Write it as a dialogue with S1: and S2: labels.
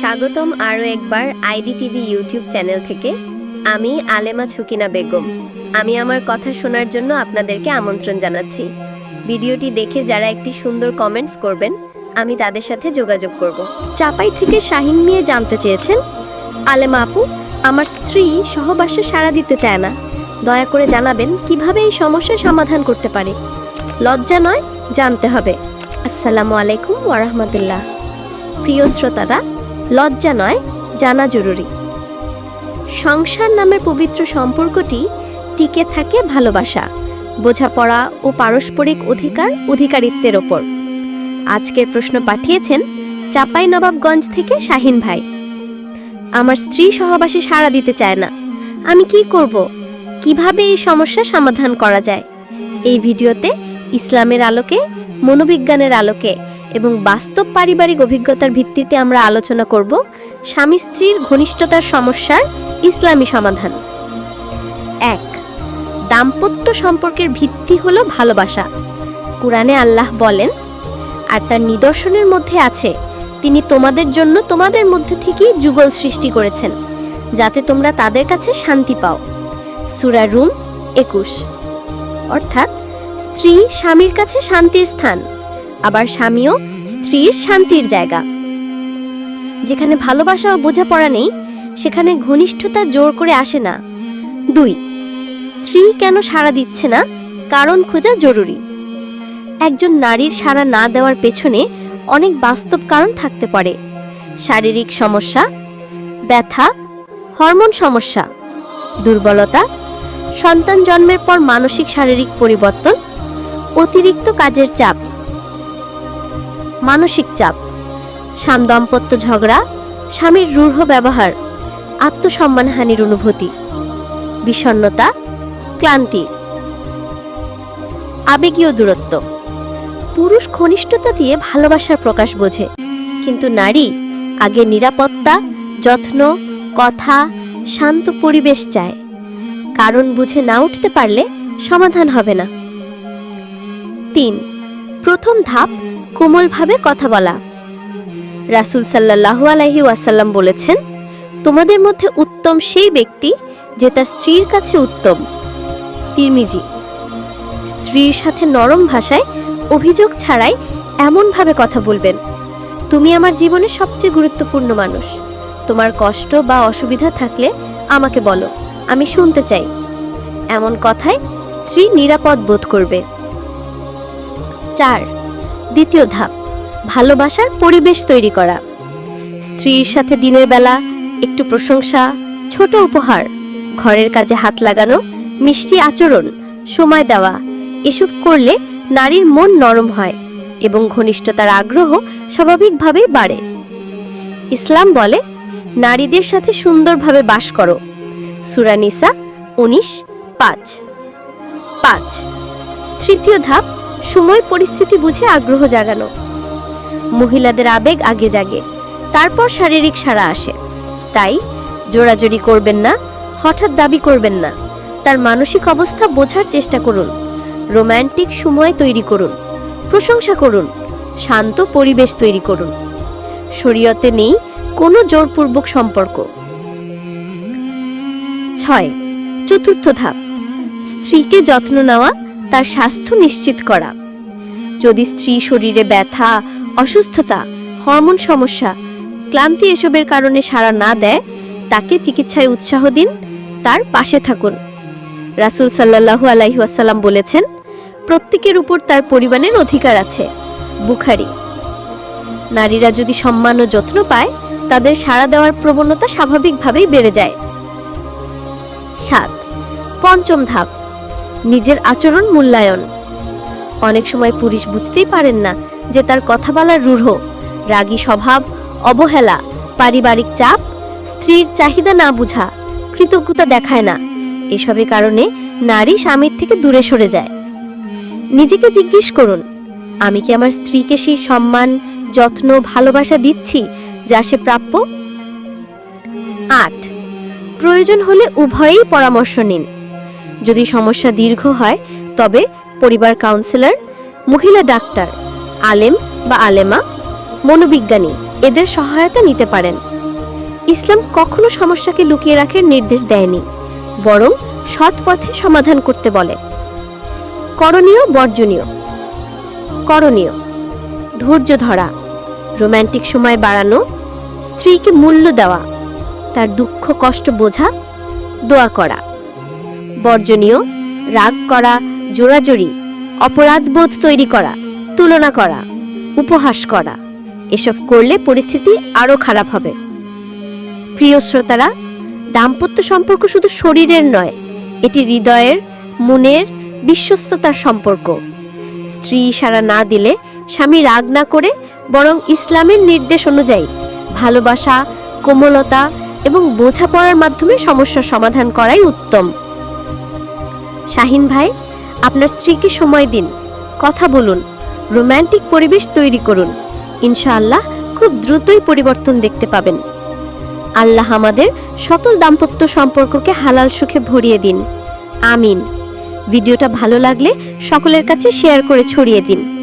S1: স্বাগতম আরও একবার আইডি টিভি ইউটিউব চ্যানেল থেকে। আমি আলেমা ছুকিনা বেগম। আমি আমার কথা শোনার জন্য আপনাদেরকে আমন্ত্রণ জানাচ্ছি। ভিডিওটি দেখে যারা একটি সুন্দর কমেন্টস করবেন, আমি তাদের সাথে যোগাযোগ করব।
S2: চাপাই থেকে শাহিন মিয়া জানতে চেয়েছেন, আলেমা আপু, আমার স্ত্রী সহবাসে সাড়া দিতে চায় না। দয়া করে জানাবেন কীভাবে এই সমস্যার সমাধান করতে পারে। লজ্জা নয়, জানতে হবে। আসসালামু আলাইকুম ওয়ারহমতুল্লাহ প্রিয় শ্রোতারা লজ্জা নয়, জানা জরুরি। সংসার নামের পবিত্র সম্পর্কটি টিকে থাকে ভালোবাসা, বোঝাপড়া ও পারস্পরিক অধিকার অধিকারিত্বের ওপর। আজকের প্রশ্ন পাঠিয়েছেন চাপাই নবাবগঞ্জ থেকে শাহিন ভাই। আমার স্ত্রী সহবাসে সাড়া দিতে চায় না। আমি কি করব? কীভাবে এই সমস্যা সমাধান করা যায়? এই ভিডিওতে ইসলামের আলোকে, মনোবিজ্ঞানের আলোকে এবং বাস্তব পারিবারিক অভিজ্ঞতার ভিত্তিতে আমরা আলোচনা করব স্বামী স্ত্রীর ঘনিষ্ঠতার সমস্যার ইসলামী সমাধান। এক, দাম্পত্য সম্পর্কের ভিত্তি হল ভালোবাসা। কোরআনে আল্লাহ বলেন, আর তার নিদর্শনের মধ্যে আছে, তিনি তোমাদের জন্য তোমাদের মধ্যে থেকেই যুগল সৃষ্টি করেছেন, যাতে তোমরা তাদের কাছে শান্তি পাও। সুরা রুম একুশ। অর্থাৎ স্ত্রী স্বামীর কাছে শান্তির স্থান। আবার স্বামীও স্ত্রীর শান্তির জায়গা। যেখানে ভালোবাসা ও বোঝাপড়া নেই, সেখানে ঘনিষ্ঠতা জোর করে আসে না। দুই, স্ত্রী কেন সাড়া দিচ্ছে না? কারণ খোঁজা জরুরি। একজন নারীর সাড়া না দেওয়ার পেছনে অনেক বাস্তব কারণ থাকতে পারে। শারীরিক সমস্যা, ব্যথা, হরমোন সমস্যা, দুর্বলতা, সন্তান জন্মের পর মানসিক শারীরিক পরিবর্তন, অতিরিক্ত কাজের চাপ। মানসিক চাপ, স্বাম দাম্পত্য ঝগড়া, স্বামীর রূঢ় ব্যবহার আত্মসম্মানহানির অনুভূতি, বিষণ্ণতা, ক্লান্তি, আবেগীয় দূরত্ব। পুরুষ ঘনিষ্ঠতা দিয়ে ভালোবাসার প্রকাশ বোঝে, কিন্তু নারী আগে নিরাপত্তা, যত্ন, কথা, শান্ত পরিবেশ চায়। কারণ বুঝে না উঠতে পারলে সমাধান হবে না। তিন প্রথম ধাপ, কোমলভাবে কথা বলা। রাসূল সাল্লাল্লাহু আলাইহি ওয়াসাল্লাম বলেছেন, তোমাদের মধ্যে উত্তম সেই ব্যক্তি যে তার স্ত্রীর কাছে উত্তম। তিরমিজি, স্ত্রীর সাথে নরম ভাষায় অভিযোগ ছাড়াই এমনভাবে কথা বলবেন। তুমি আমার জীবনে সবচেয়ে গুরুত্বপূর্ণ মানুষ। তোমার কষ্ট বা অসুবিধা থাকলে আমাকে বলো, আমি শুনতে চাই। এমন কথায় স্ত্রী নিরাপদ বোধ করবে। চার। দ্বিতীয় ধাপ, ভালোবাসার পরিবেশ তৈরি করা। স্ত্রীর সাথে দিনের বেলা একটু প্রশংসা, ছোট উপহার, ঘরের কাজে হাত লাগানো, মিষ্টি আচরণ, সময় দেওয়া, এসব করলে নারীর মন নরম হয় এবং ঘনিষ্ঠতার আগ্রহ স্বাভাবিকভাবেই বাড়ে। ইসলাম বলে, নারীদের সাথে সুন্দরভাবে বাস করো। সুরানিসা উনিশ, পাঁচ। পাঁচ। তৃতীয় ধাপ সময় পরিস্থিতি বুঝে আগ্রহ জাগানো। মহিলাদের আবেগ আগে জাগে, তারপর শারীরিক সাড়া আসে। তাই জোরাজোরি করবেন না, হঠাৎ দাবি করবেন না। তার মানসিক অবস্থা বোঝার চেষ্টা করুন, রোম্যান্টিক সময় তৈরি করুন, প্রশংসা করুন, শান্ত পরিবেশ তৈরি করুন। শরীয়তে নেই কোনো জোরপূর্বক সম্পর্ক। ছয়, চতুর্থ ধাপ, স্ত্রীকে যত্ন নেওয়া তার স্বাস্থ্য নিশ্চিত করা। যদি স্ত্রী শরীরে ব্যথা, অসুস্থতা, হরমোন সমস্যা, ক্লান্তি এসবের কারণে সাড়া না দেয়, তাকে চিকিৎসায় উৎসাহ দিন, তার পাশে থাকুন। রাসূল সাল্লাল্লাহু আলাইহি ওয়াসাল্লাম বলেছেন, প্রত্যেকের উপর তার পরিমাণের অধিকার আছে। বুখারি। নারীরা যদি সম্মান ও যত্ন পায়, তাদের সাড়া দেওয়ার প্রবণতা স্বাভাবিকভাবেই বেড়ে যায়। সাত। পঞ্চম ধাপ। নিজের আচরণ মূল্যায়ন। অনেক সময় পুরুষ বুঝতেই পারেন না যে তার কথা বলার রূঢ়, রাগী স্বভাব, অবহেলা, পারিবারিক চাপ, স্ত্রীর চাহিদা না বুঝা, কৃতজ্ঞতা দেখায় না। এসবের কারণে নারী স্বামীর থেকে দূরে সরে যায়। নিজেকে জিজ্ঞেস করুন, আমি কি আমার স্ত্রীকে সেই সম্মান, যত্ন, ভালোবাসা দিচ্ছি যা সে প্রাপ্য? আট, প্রয়োজন হলে উভয়েই পরামর্শ নিন। যদি সমস্যা দীর্ঘ হয়, তবে পরিবার কাউন্সিলর, মহিলা ডাক্তার, আলেম বা আলেমা, মনোবিজ্ঞানী এদের সহায়তা নিতে পারেন। ইসলাম কখনো সমস্যাকে লুকিয়ে রাখার নির্দেশ দেয়নি, বরং সৎ পথে সমাধান করতে বলে। করণীয় বর্জনীয়। করণীয়। ধৈর্য ধরা। রোমান্টিক সময় বাড়ানো, স্ত্রীকে মূল্য দেওয়া, তার দুঃখ কষ্ট বোঝা, দোয়া করা। বর্জনীয়, রাগ করা জোরাজোরি অপরাধবোধ তৈরি করা, তুলনা করা, উপহাস করা, এসব করলে পরিস্থিতি আরও খারাপ হবে। প্রিয় শ্রোতারা, দাম্পত্য সম্পর্ক শুধু শরীরের নয়, এটি হৃদয়ের, মনের বিশ্বস্ততার সম্পর্ক। স্ত্রী সারা না দিলে স্বামী রাগ না করে বরং ইসলামের নির্দেশ অনুযায়ী ভালোবাসা, কোমলতা এবং বোঝাপড়ার মাধ্যমে সমস্যার সমাধান করাই উত্তম। শাহিন ভাই, আপনার স্ত্রীকে সময় দিন। কথা বলুন রোম্যান্টিক পরিবেশ তৈরি করুন। ইনশাআল্লাহ খুব দ্রুতই পরিবর্তন দেখতে পাবেন। আল্লাহ আমাদের সকল দাম্পত্য সম্পর্ককে হালাল সুখে ভরিয়ে দিন। আমিন। ভিডিওটা ভালো লাগলে সকলের কাছে শেয়ার করে ছড়িয়ে দিন।